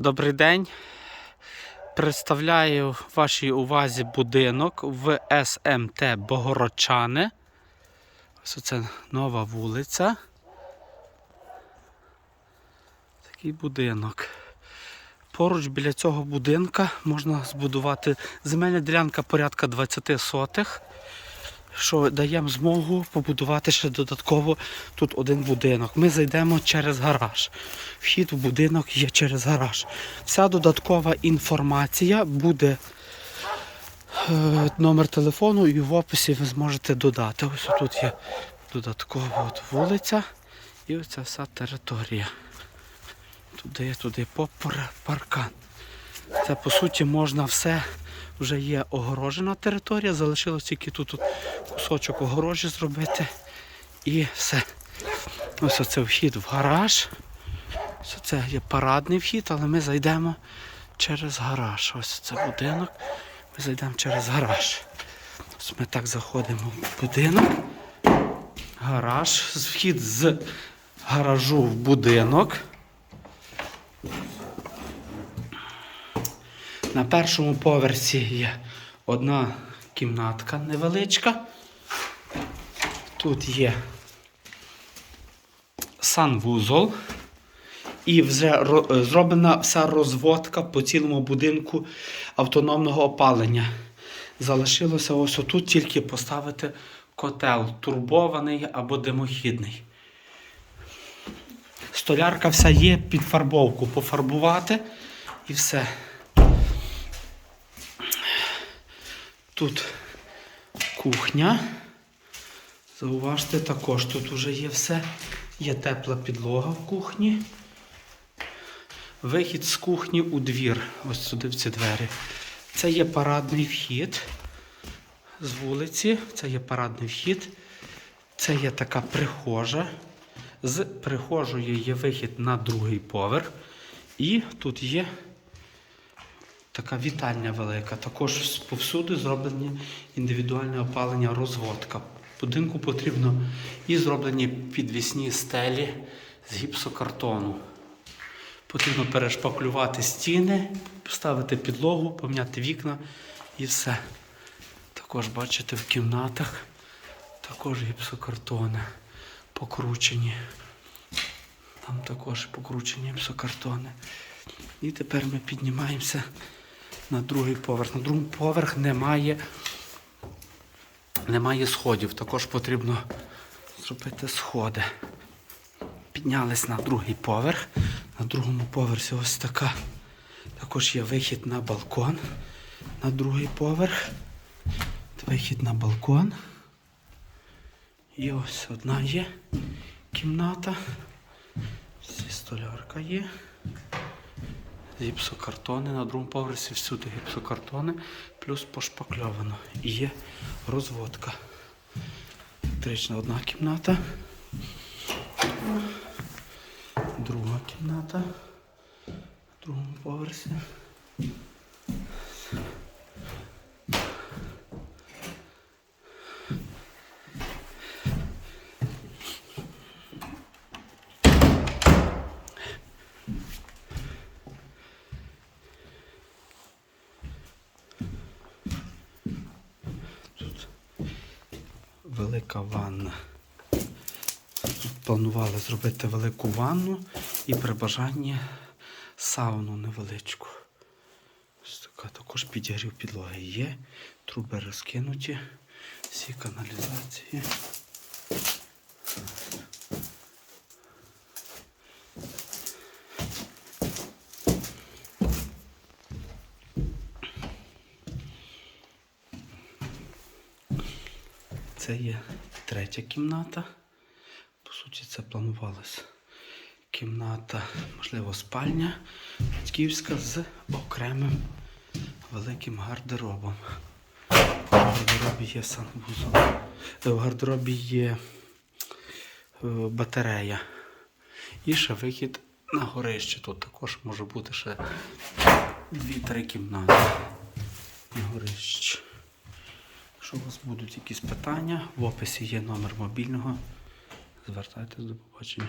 Добрий день. Представляю вашій увазі будинок в СМТ Богородчани. Ось це нова вулиця. Такий будинок. Поруч біля цього будинка можна збудувати земельна ділянка порядка 20 сотих, що дає змогу побудувати ще додатково тут один будинок. Ми зайдемо через гараж. Вхід в будинок є через гараж. Вся додаткова інформація буде е, номер телефону і в описі ви зможете додати. Ось тут є додаткова от вулиця і оця вся територія. Туди, туди, по паркан. Це по суті можна все. Вже є огорожена територія, залишилось тільки тут, кусочок огорожі зробити і все. Ось оце вхід в гараж. Ось це є парадний вхід, але ми зайдемо через гараж. Ось це будинок. Ми зайдемо через гараж. Ось ми так заходимо в будинок. Гараж. Вхід з гаражу в будинок. На першому поверсі є одна кімнатка невеличка. Тут є санвузол. І вже зроблена вся розводка по цілому будинку автономного опалення. Залишилося ось отут тільки поставити котел турбований або димохідний. Столярка вся є під фарбовку пофарбувати і все. Тут кухня. Зауважте, також тут вже є все. Є тепла підлога в кухні. Вихід з кухні у двір. Ось сюди в ці двері. Це є парадний вхід з вулиці. Це є парадний вхід. Це є така прихожа. З прихожої є вихід на другий поверх. І тут є така вітальня велика. Також повсюди зроблені індивідуальне опалення розводка. Будинку потрібно і зроблені підвісні стелі з гіпсокартону. Потрібно перешпаклювати стіни, поставити підлогу, поміняти вікна і все. Також бачите в кімнатах також гіпсокартони покручені. Там також покручені гіпсокартони. І тепер ми піднімаємося на другий поверх. На другому поверх немає, немає сходів. Також потрібно зробити сходи. Піднялись на другий поверх. На другому поверсі ось така. Також є вихід на балкон. На другий поверх. Вихід на балкон. І ось одна є кімната. Всі столярка є. Гіпсокартони на другому поверсі всюди гіпсокартони, плюс пошпакльовано. І є розводка. Електрична одна кімната. Друга кімната. На другому поверсі. Велика ванна. Тут планували зробити велику ванну і при бажанні сауну невеличку. Ось така також підігрів підлоги є. Труби розкинуті, всі каналізації. Це є третя кімната. По суті, це планувалося. Кімната, можливо, спальня батьківська з окремим великим гардеробом. В гардеробі є санвузол. Е, В гардеробі є е, батарея. І ще вихід на горище. Тут також може бути ще дві-три кімнати на горище. Якщо у вас будуть якісь питання, в описі є номер мобільного. Звертайтесь до побачення.